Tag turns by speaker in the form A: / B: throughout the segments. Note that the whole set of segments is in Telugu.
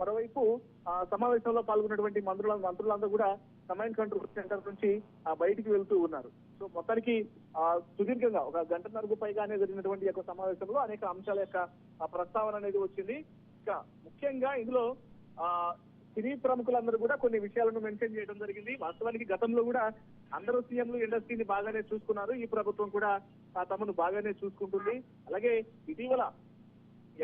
A: మరోవైపు ఆ సమావేశంలో పాల్గొన్నటువంటి మంత్రుల మంత్రులందరూ కూడా కమాండ్ కంట్రోల్ సెంటర్ నుంచి ఆ బయటికి వెళ్తూ ఉన్నారు. సో మొత్తానికి సుదీర్ఘంగా ఒక గంటన్నరకు పైగానే జరిగినటువంటి యొక్క సమావేశంలో అనేక అంశాల యొక్క ప్రస్తావన అనేది వచ్చింది. ఇంకా ముఖ్యంగా ఇందులో ఆ సినీ ప్రముఖులందరూ కూడా కొన్ని విషయాలను మెన్షన్ చేయడం జరిగింది. వాస్తవానికి గతంలో కూడా అందరూ సీఎంలు ఇండస్ట్రీని బాగానే చూసుకున్నారు. ఈ ప్రభుత్వం కూడా తమను బాగానే చూసుకుంటుంది. అలాగే ఇటీవల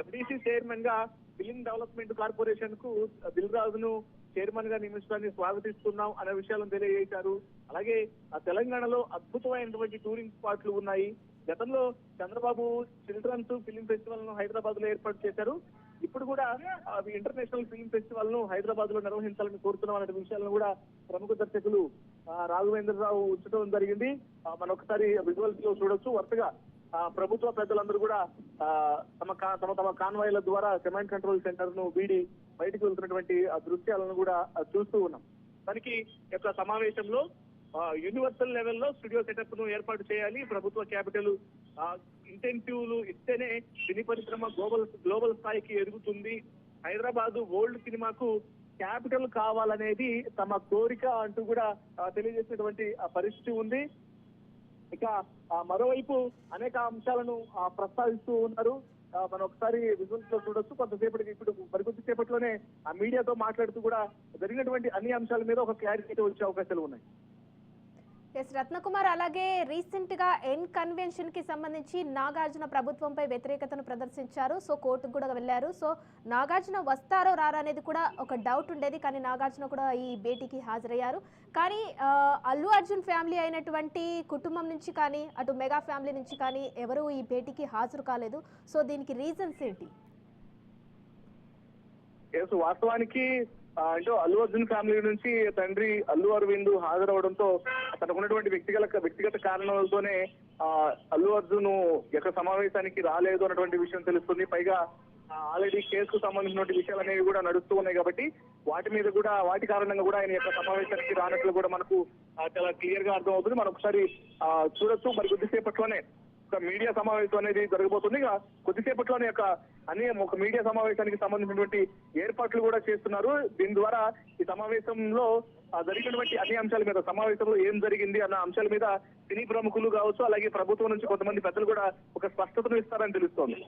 A: ఎఫ్డీసీ చైర్మన్గా ఫిలిం డెవలప్మెంట్ కార్పొరేషన్కు దిల్ రాజును చైర్మన్గా నియమించడాన్ని స్వాగతిస్తున్నాం అనే విషయాలను తెలియజేశారు. అలాగే ఆ తెలంగాణలో అద్భుతమైనటువంటి టూరింగ్ స్పాట్లు ఉన్నాయి. గతంలో చంద్రబాబు చిల్డ్రన్స్ ఫిలిం ఫెస్టివల్ను హైదరాబాద్లో ఏర్పాటు చేశారు. ఇప్పుడు కూడా అవి ఇంటర్నేషనల్ ఫిలిం ఫెస్టివల్ను హైదరాబాద్లో నిర్వహించాలని కోరుతున్నాం అనే విషయాలను కూడా ప్రముఖ దర్శకులు రాఘవేంద్రరావు ఉంచడం జరిగింది. ఆ, మనం ఒకసారి విజువల్స్లో చూడొచ్చు. వరుసగా ప్రభుత్వ పెద్దలందరూ కూడా తమ కా- తమ తమ కాన్వాయ్ల ద్వారా కమాండ్ కంట్రోల్ సెంటర్ను వీడి బయటకు వెళ్తున్నటువంటి ఆ దృశ్యాలను కూడా చూస్తూ ఉన్నాం. దానికి యొక్క సమావేశంలో యూనివర్సల్ లెవెల్లో స్టూడియో సెటప్ను ఏర్పాటు చేయాలి. ప్రభుత్వ క్యాపిటల్ ఇంటెన్సివ్లు ఇస్తేనే సినీ పరిశ్రమ గ్లోబల్ గ్లోబల్ స్థాయికి ఎదుగుతుంది. హైదరాబాద్ వరల్డ్ సినిమాకు క్యాపిటల్ కావాలనేది తమ కోరిక అంటూ కూడా తెలియజేసినటువంటి ఆ పరిస్థితి ఉంది. ఇక ఆ, మరోవైపు అనేక అంశాలను ప్రస్తావిస్తూ ఉన్నారు. మనం ఒకసారి విజువల్స్లో చూడొచ్చు. కొంతసేపటికి ఇప్పుడు మరికొద్ది సేపట్లోనే ఆ మీడియాతో మాట్లాడుతూ కూడా జరిగినటువంటి అన్ని అంశాల మీద ఒక క్లారిటీ వచ్చే అవకాశాలు ఉన్నాయి.
B: ఎస్ రత్నకుమార్ అలాగే రీసెంట్గా ఎన్ కన్వెన్షన్కి సంబంధించి నాగార్జున ప్రభుత్వంపై వ్యతిరేకతను ప్రదర్శించారు. సో కోర్టుకు కూడా వెళ్ళారు. సో నాగార్జున వస్తారో రారా అనేది కూడా ఒక డౌట్ ఉండేది. కానీ నాగార్జున కూడా ఈ భేటీకి హాజరయ్యారు. కానీ అల్లు అర్జున్ ఫ్యామిలీ అయినటువంటి కుటుంబం నుంచి కానీ అటు మెగా ఫ్యామిలీ నుంచి కానీ ఎవరు ఈ భేటీకి హాజరు కాలేదు. సో దీనికి రీజన్స్ ఏంటి?
A: వాస్తవానికి అంటే అల్లు అర్జున్ ఫ్యామిలీ నుంచి తండ్రి అల్లు అరవింద్ హాజరవడంతో తనకు ఉన్నటువంటి వ్యక్తిగత వ్యక్తిగత కారణాలతోనే ఆ, అల్లు అర్జున్ యొక్క సమావేశానికి రాలేదు అన్నటువంటి విషయం తెలుస్తుంది. పైగా ఆల్రెడీ కేసుకు సంబంధించినటువంటి విషయాలు అనేవి కూడా నడుస్తూ ఉన్నాయి కాబట్టి వాటి మీద కూడా వాటి కారణంగా కూడా ఆయన యొక్క సమావేశానికి రానట్లు కూడా మనకు చాలా క్లియర్గా అర్థం అవుతుంది మనం ఒకసారి చూడొచ్చు. మరి కొద్దిసేపట్లోనే ఒక మీడియా సమావేశం అనేది జరగబోతుంది. ఇక కొద్దిసేపట్లోనే యొక్క అన్ని ఒక మీడియా సమావేశానికి సంబంధించినటువంటి ఏర్పాట్లు కూడా చేస్తున్నారు. దీని ద్వారా ఈ సమావేశంలో జరిగినటువంటి అన్ని అంశాల మీద సమావేశంలో ఏం జరిగింది అన్న అంశాల మీద సినీ ప్రముఖులు కావచ్చు అలాగే ప్రభుత్వం నుంచి కొంతమంది పెద్దలు కూడా ఒక స్పష్టతను ఇస్తారని తెలుస్తోంది.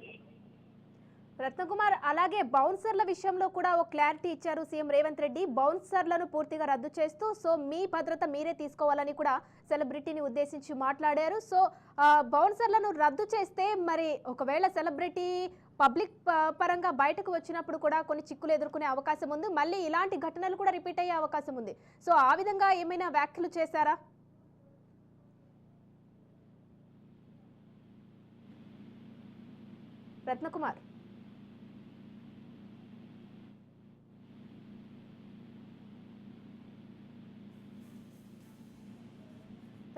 B: రత్నకుమార్ అలాగే బౌన్సర్ల విషయంలో కూడా ఒక క్లారిటీ ఇచ్చారు సీఎం రేవంత్ రెడ్డి. బౌన్సర్లను పూర్తిగా రద్దు చేస్తూ సో మీ భద్రత మీరే తీసుకోవాలని కూడా సెలబ్రిటీని ఉద్దేశించి మాట్లాడారు. సో బౌన్సర్లను రద్దు చేస్తే మరి ఒకవేళ సెలబ్రిటీ పబ్లిక్ ప- పరంగా బయటకు వచ్చినప్పుడు కూడా కొన్ని చిక్కులు ఎదుర్కొనే అవకాశం ఉంది. మళ్ళీ ఇలాంటి ఘటనలు కూడా రిపీట్ అయ్యే అవకాశం ఉంది. సో ఆ విధంగా ఏమైనా వ్యాఖ్యలు చేశారా? రత్నకుమార్.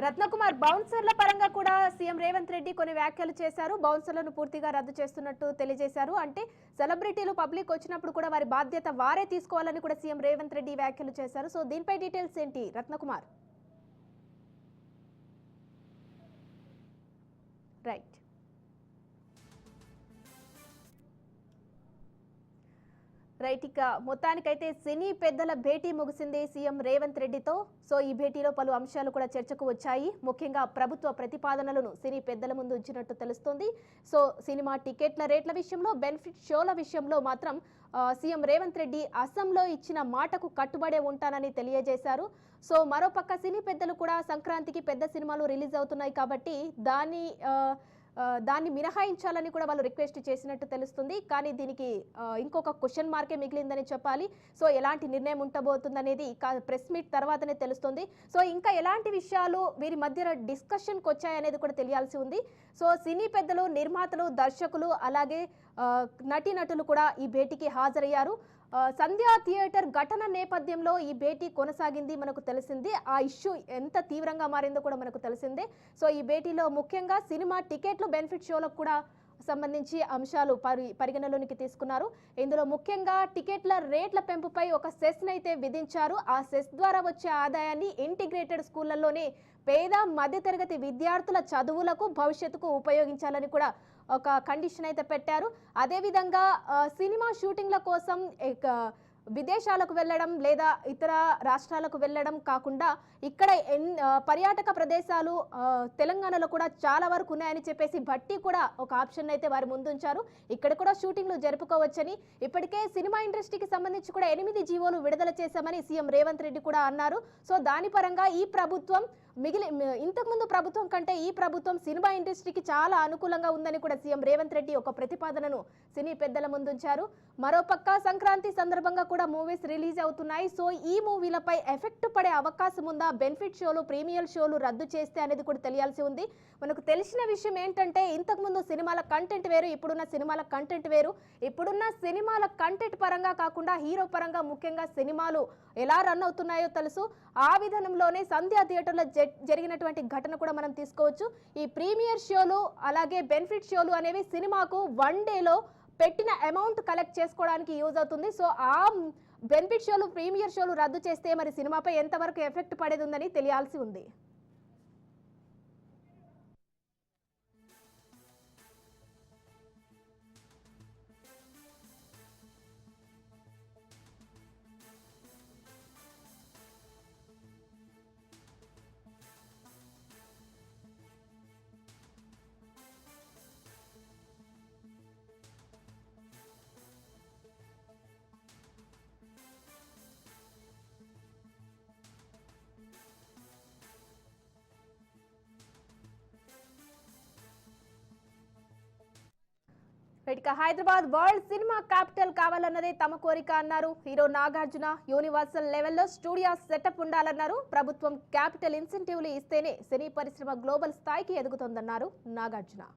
B: రత్నకుమార్ బౌన్సర్ల పరంగా కూడా సీఎం రేవంత్ రెడ్డి కొన్ని వ్యాఖ్యలు చేశారు. బౌన్సర్లను పూర్తిగా రద్దు చేస్తున్నట్టు తెలియజేశారు. అంటే సెలబ్రిటీలు పబ్లిక్ వచ్చినప్పుడు కూడా వారి బాధ్యత వారే తీసుకోవాలని కూడా సీఎం రేవంత్ రెడ్డి వ్యాఖ్యలు చేశారు. సో దీనిపై డీటెయిల్స్ ఏంటి రత్నకుమార్? రైట్ ఇక మొత్తానికైతే సినీ పెద్దల భేటీ ముగిసింది సీఎం రేవంత్ రెడ్డితో. సో ఈ భేటీలో పలు అంశాలు కూడా చర్చకు వచ్చాయి. ముఖ్యంగా ప్రభుత్వ ప్రతిపాదనలను సినీ పెద్దల ముందు ఉంచినట్టు తెలుస్తోంది. సో సినిమా టికెట్ల రేట్ల విషయంలో బెనిఫిట్ షోల విషయంలో మాత్రం సీఎం రేవంత్ రెడ్డి అస్సాంలో ఇచ్చిన మాటకు కట్టుబడే ఉంటానని తెలియజేశారు. సో మరోపక్క సినీ పెద్దలు కూడా సంక్రాంతికి పెద్ద సినిమాలు రిలీజ్ అవుతున్నాయి కాబట్టి దాన్ని దాన్ని మినహాయించాలని కూడా వాళ్ళు రిక్వెస్ట్ చేసినట్టు తెలుస్తుంది. కానీ దీనికి ఇంకొక క్వశ్చన్ మార్కే మిగిలిందని చెప్పాలి. సో ఎలాంటి నిర్ణయం ఉండబోతుందనేది ప్రెస్ మీట్ తర్వాతనే తెలుస్తుంది. సో ఇంకా ఎలాంటి విషయాలు వీరి మధ్య డిస్కషన్కి వచ్చాయనేది కూడా తెలియాల్సి ఉంది. సో సినీ పెద్దలు నిర్మాతలు దర్శకులు అలాగే నటీనటులు కూడా ఈ భేటీకి హాజరయ్యారు. సంధ్యా థియేటర్ ఘటన నేపథ్యంలో ఈ భేటీ కొనసాగింది మనకు తెలిసింది. ఆ ఇష్యూ ఎంత తీవ్రంగా మారిందో కూడా మనకు తెలిసిందే. సో ఈ భేటీలో ముఖ్యంగా సినిమా టికెట్లు బెనిఫిట్ షోలకు కూడా సంబంధించి అంశాలు పరి పరిగణలోనికి తీసుకున్నారు. ఇందులో ముఖ్యంగా టికెట్ల రేట్ల పెంపుపై ఒక సెస్ అయితే విధించారు. ఆ సెస్ ద్వారా వచ్చే ఆదాయాన్ని ఇంటిగ్రేటెడ్ స్కూళ్ళలోనే పేద మధ్యతరగతి విద్యార్థుల చదువులకు భవిష్యత్తుకు ఉపయోగించాలని కూడా ఒక కండిషన్ అయితే పెట్టారు. అదేవిధంగా సినిమా షూటింగ్ల కోసం విదేశాలకు వెళ్ళడం లేదా ఇతర రాష్ట్రాలకు వెళ్ళడం కాకుండా ఇక్కడ ఎన్ పర్యాటక ప్రదేశాలు తెలంగాణలో కూడా చాలా వరకు ఉన్నాయని చెప్పేసి బట్టి కూడా ఒక ఆప్షన్ అయితే వారు ముందుంచారు. ఇక్కడ కూడా షూటింగ్లు జరుపుకోవచ్చని. ఇప్పటికే సినిమా ఇండస్ట్రీకి సంబంధించి కూడా ఎనిమిది జీవోలు విడుదల చేశామని సీఎం రేవంత్ రెడ్డి కూడా అన్నారు. సో దాని పరంగా ఈ ప్రభుత్వం మిగిలి ఇంతకుముందు ప్రభుత్వం కంటే ఈ ప్రభుత్వం సినిమా ఇండస్ట్రీకి చాలా అనుకూలంగా ఉందని కూడా సీఎం రేవంత్ రెడ్డి ఒక ప్రతిపాదనను సినీ పెద్దల ముందుంచారు. మరోపక్క సంక్రాంతి సందర్భంగా కూడా మూవీస్ రిలీజ్ అవుతున్నాయి. సో ఈ మూవీలపై ఎఫెక్ట్ పడే అవకాశం ఉందా? బెనిఫిట్ షోలు ప్రీమియర్ షోలు రద్దు చేస్తే అనేది కూడా తెలియాల్సి ఉంది. మనకు తెలిసిన విషయం ఏంటంటే ఇంతకుముందు సినిమాల కంటెంట్ వేరు ఇప్పుడున్న సినిమాల కంటెంట్ వేరు. ఇప్పుడున్న సినిమాల కంటెంట్ పరంగా కాకుండా హీరో పరంగా ముఖ్యంగా సినిమాలు ఎలా రన్ అవుతున్నాయో తెలుసు. ఆ విధానంలోనే సంధ్యా థియేటర్లో జ- జరిగినటువంటి ఘటన కూడా మనం తీసుకోవచ్చు. ఈ ప్రీమియర్ షోలు అలాగే బెనిఫిట్ షోలు అనేవి సినిమాకు వన్ డేలో పెట్టిన అమౌంట్ కలెక్ట్ చేసుకోవడానికి యూజ్ అవుతుంది. సో ఆ బెనిఫిట్ షోలు ప్రీమియర్ షోలు రద్దు చేస్తే మరి సినిమాపై ఎంతవరకు ఎఫెక్ట్ పడేది ఉందని తెలియాల్సి ఉంది. ఇక హైదరాబాద్ వరల్డ్ సినిమా క్యాపిటల్ కావాలన్నదే తమ కోరిక అన్నారు. హీరో నాగార్జున యూనివర్సల్ లెవెల్లో స్టూడియో సెటప్ ఉండాలన్నారు. ప్రభుత్వం క్యాపిటల్ ఇన్సెంటివ్లు ఇస్తేనే సినీ పరిశ్రమ గ్లోబల్ స్థాయికి ఎదుగుతోందన్నారు నాగార్జున.